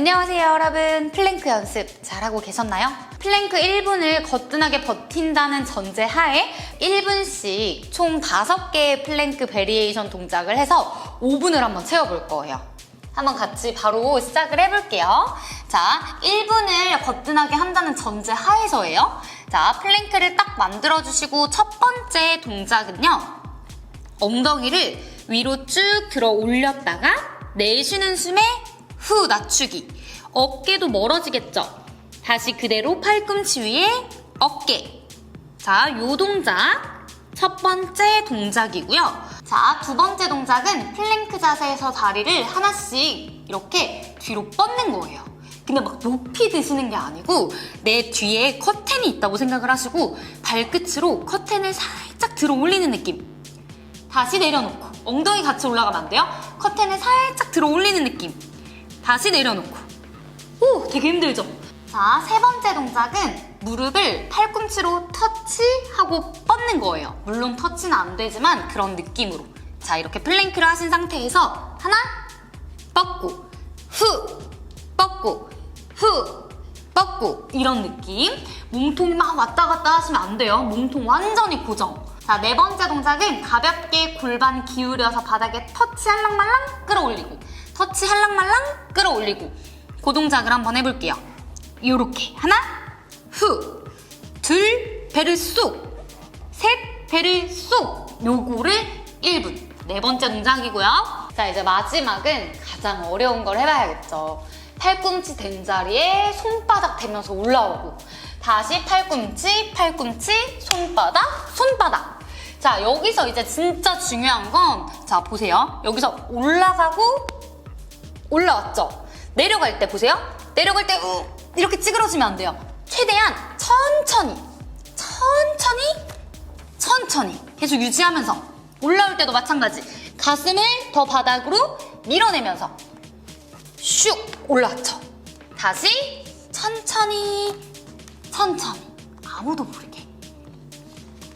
안녕하세요 여러분. 플랭크 연습 잘하고 계셨나요? 플랭크 1분을 거뜬하게 버틴다는 전제 하에 1분씩 총 5개의 플랭크 베리에이션 동작을 해서 5분을 한번 채워볼 거예요. 한번 같이 바로 시작을 해볼게요. 자 1분을 거뜬하게 한다는 전제 하에서예요. 자 플랭크를 딱 만들어주시고 첫 번째 동작은요. 엉덩이를 위로 쭉 들어 올렸다가 내쉬는 숨에 후 낮추기. 어깨도 멀어지겠죠? 다시 그대로 팔꿈치 위에 어깨. 자, 요 동작. 첫 번째 동작이고요. 자, 두 번째 동작은 플랭크 자세에서 다리를 하나씩 이렇게 뒤로 뻗는 거예요. 근데 막 높이 드시는 게 아니고 내 뒤에 커튼이 있다고 생각을 하시고 발끝으로 커튼을 살짝 들어 올리는 느낌. 다시 내려놓고 엉덩이 같이 올라가면 안 돼요. 커튼을 살짝 들어 올리는 느낌. 다시 내려놓고. 오 되게 힘들죠? 자 세 번째 동작은 무릎을 팔꿈치로 터치하고 뻗는 거예요. 물론 터치는 안 되지만 그런 느낌으로. 자 이렇게 플랭크를 하신 상태에서 하나 뻗고 후 뻗고 후 뻗고. 이런 느낌. 몸통이 막 왔다 갔다 하시면 안 돼요. 몸통 완전히 고정. 자 네 번째 동작은 가볍게 골반 기울여서 바닥에 터치 할랑말랑 끌어올리고 터치 할랑말랑 끌어올리고 그 동작을 한번 해볼게요. 요렇게. 하나 후 둘 배를 쏙 셋 배를 쏙 요거를 1분. 네 번째 동작이고요. 자 이제 마지막은 가장 어려운 걸 해봐야겠죠. 팔꿈치 된 자리에 손바닥 대면서 올라오고. 다시 팔꿈치, 팔꿈치, 손바닥, 손바닥. 자, 여기서 이제 진짜 중요한 건, 자, 보세요. 여기서 올라가고, 올라왔죠? 내려갈 때 보세요. 내려갈 때, 우, 이렇게 찌그러지면 안 돼요. 최대한 천천히, 천천히, 천천히. 계속 유지하면서. 올라올 때도 마찬가지. 가슴을 더 바닥으로 밀어내면서. 슉 올라왔죠. 다시 천천히 천천히 아무도 모르게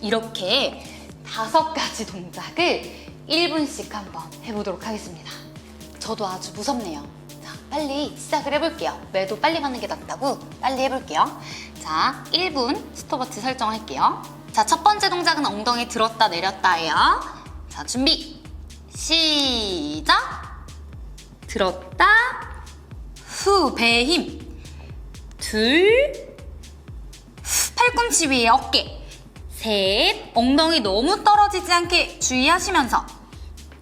이렇게 다섯 가지 동작을 1분씩 한번 해보도록 하겠습니다. 저도 아주 무섭네요. 자, 빨리 시작을 해볼게요. 매도 빨리 맞는 게 낫다고 빨리 해볼게요. 자, 1분 스톱워치 설정할게요. 자, 첫 번째 동작은 엉덩이 들었다 내렸다예요. 자, 준비. 시작. 들었다 후 배에 힘 둘 팔꿈치 위에 어깨 셋 엉덩이 너무 떨어지지 않게 주의하시면서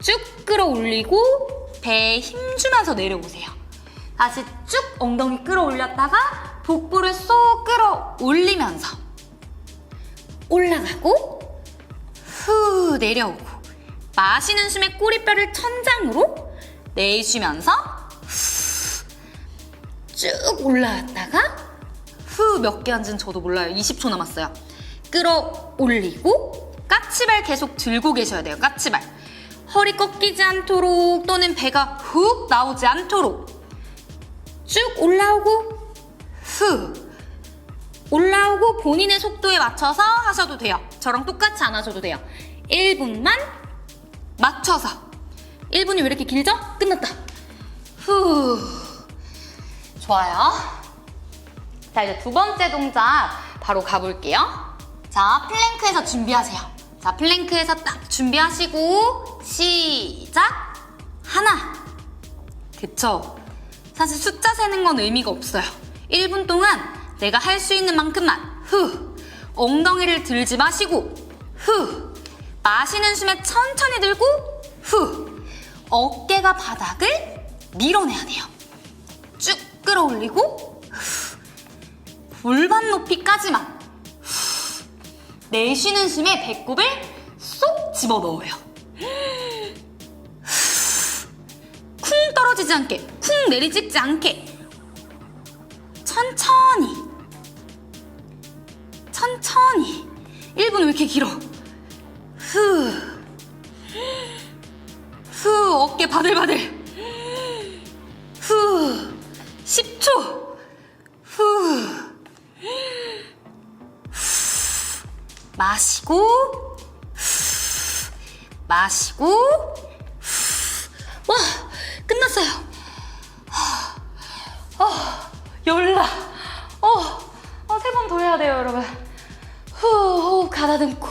쭉 끌어올리고 배에 힘 주면서 내려오세요 다시 쭉 엉덩이 끌어올렸다가 복부를 쏙 끌어올리면서 올라가고 후 내려오고 마시는 숨에 꼬리뼈를 천장으로 내쉬면서 쭉 올라왔다가 후 몇 개 앉은 저도 몰라요. 20초 남았어요. 끌어올리고 까치발 계속 들고 계셔야 돼요. 까치발. 허리 꺾이지 않도록 또는 배가 훅 나오지 않도록 쭉 올라오고 후 올라오고 본인의 속도에 맞춰서 하셔도 돼요. 저랑 똑같이 안 하셔도 돼요. 1분만 맞춰서 1분이 왜 이렇게 길죠? 끝났다. 후. 좋아요. 자, 이제 두 번째 동작 바로 가볼게요. 자, 플랭크에서 준비하세요. 자, 플랭크에서 딱 준비하시고, 시작! 하나. 그쵸? 사실 숫자 세는 건 의미가 없어요. 1분 동안 내가 할 수 있는 만큼만, 후. 엉덩이를 들지 마시고, 후. 마시는 숨에 천천히 들고, 후. 어깨가 바닥을 밀어내야 돼요. 쭉 끌어올리고 후. 골반 높이까지만 후. 내쉬는 숨에 배꼽을 쏙 집어넣어요. 떨어지지 않게, 쿵 내리찍지 않게 천천히 천천히 1분 왜 이렇게 길어? 후. 후, 어깨 바들바들. 후, 10초. 후. 후. 마시고, 후. 마시고, 후. 와, 끝났어요. 아, 열나. 어, 어, 세 번 더 해야 돼요, 여러분. 후, 호흡 가다듬고.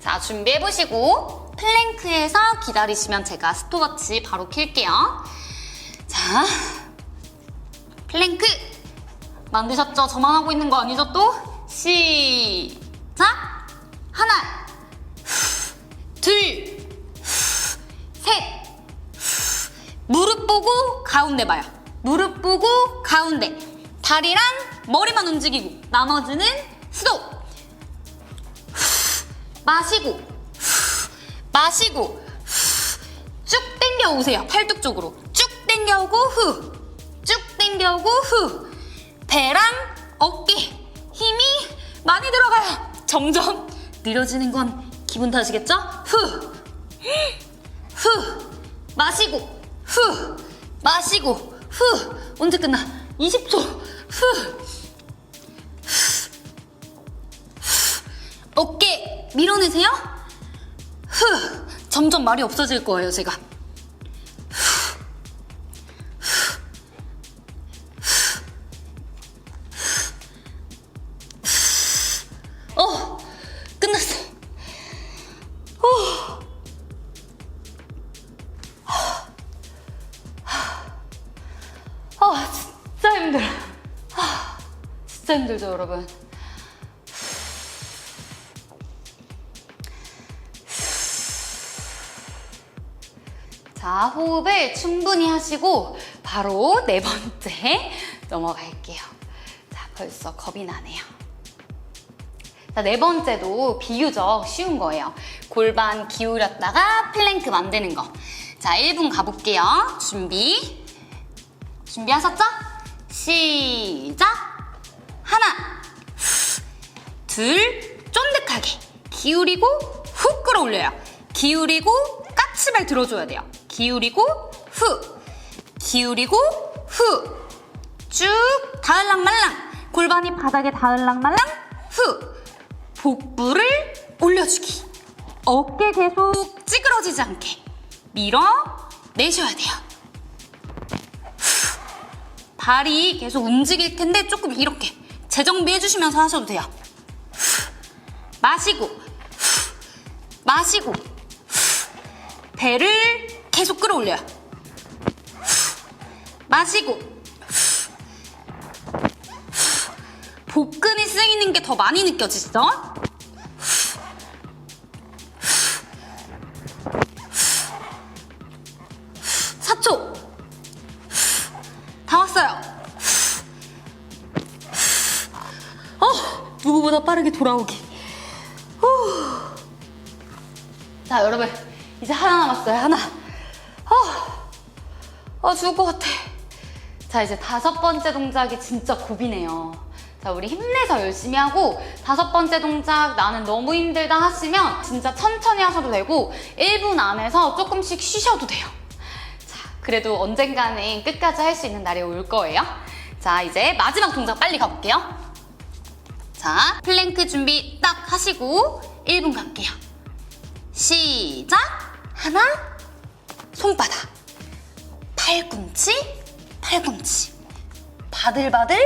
자, 준비해보시고, 플랭크에서 기다리시면 제가 스톱워치 바로 킬게요. 자, 플랭크! 만드셨죠? 저만 하고 있는 거 아니죠, 또? 시작! 하나, 둘, 셋, 무릎 보고 가운데 봐요. 무릎 보고 가운데. 다리랑 머리만 움직이고 나머지는 스톱. 마시고 마시고 쭉 당겨 오세요. 팔뚝 쪽으로 쭉 당겨 오고 후. 쭉 당겨 오고 후. 배랑 어깨 힘이 많이 들어가요. 점점 느려지는 건 기분 탓이겠죠? 후. 후! 마시고! 후! 마시고! 후! 언제 끝나? 20초! 후! 어깨 밀어내세요? 후! 점점 말이 없어질 거예요 제가 아 진짜 힘들어. 아, 진짜 힘들죠 여러분. 자 호흡을 충분히 하시고 바로 네 번째 넘어갈게요. 자 벌써 겁이 나네요. 자, 네 번째도 비교적 쉬운 거예요. 골반 기울였다가 플랭크 만드는 거. 자, 1분 가볼게요. 준비. 준비하셨죠? 시작! 하나, 둘, 쫀득하게. 기울이고 훅 끌어올려요. 기울이고 까치발 들어줘야 돼요. 기울이고 후. 기울이고 후. 쭉 다을랑말랑. 골반이 바닥에 다을랑말랑 후. 복부를 올려주기. 어깨 계속 찌그러지지 않게 밀어 내셔야 돼요. 발이 계속 움직일 텐데 조금 이렇게 재정비 해주시면서 하셔도 돼요. 마시고, 마시고, 배를 계속 끌어올려요. 마시고, 복근이 쓰이는 게 더 많이 느껴지죠? 누구보다 빠르게 돌아오기. 후. 자, 여러분. 이제 하나 남았어요, 하나. 어, 어, 죽을 것 같아. 자, 이제 다섯 번째 동작이 진짜 고비네요. 자, 우리 힘내서 열심히 하고, 다섯 번째 동작 나는 너무 힘들다 하시면 진짜 천천히 하셔도 되고, 1분 안에서 조금씩 쉬셔도 돼요. 자, 그래도 언젠가는 끝까지 할 수 있는 날이 올 거예요. 자, 이제 마지막 동작 빨리 가볼게요. 자, 플랭크 준비 딱 하시고 1분 갈게요. 시작! 하나, 손바닥. 팔꿈치, 팔꿈치. 바들바들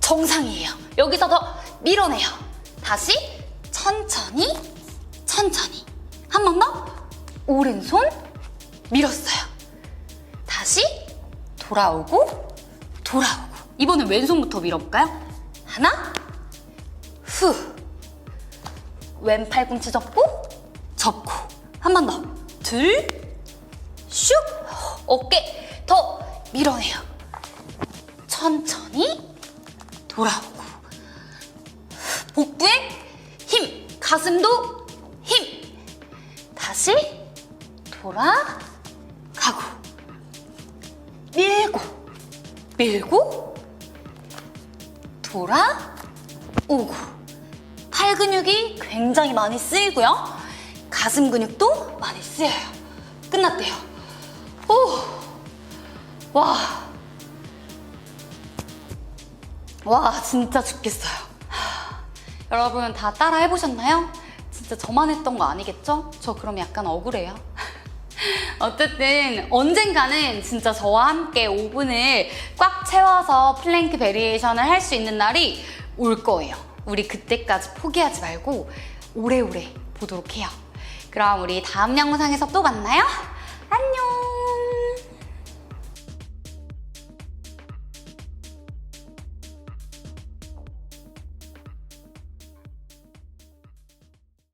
정상이에요. 여기서 더 밀어내요. 다시 천천히, 천천히. 한 번 더. 오른손 밀었어요. 다시 돌아오고 돌아오고 이번엔 왼손부터 밀어볼까요? 하나 후. 왼 팔꿈치 접고 접고. 한 번 더. 둘 슉. 어깨 더 밀어내요. 천천히 돌아오고. 복부에 힘 가슴도 힘. 다시 돌아가고. 밀고 밀고 돌아오고 팔 근육이 굉장히 많이 쓰이고요 가슴 근육도 많이 쓰여요 끝났대요 오 와 와 진짜 죽겠어요 하, 여러분 다 따라 해보셨나요? 진짜 저만 했던 거 아니겠죠? 저 그럼 약간 억울해요 어쨌든 언젠가는 진짜 저와 함께 5분을 꽉 채워서 플랭크 베리에이션을 할 수 있는 날이 올 거예요. 우리 그때까지 포기하지 말고 오래오래 보도록 해요. 그럼 우리 다음 영상에서 또 만나요. 안녕!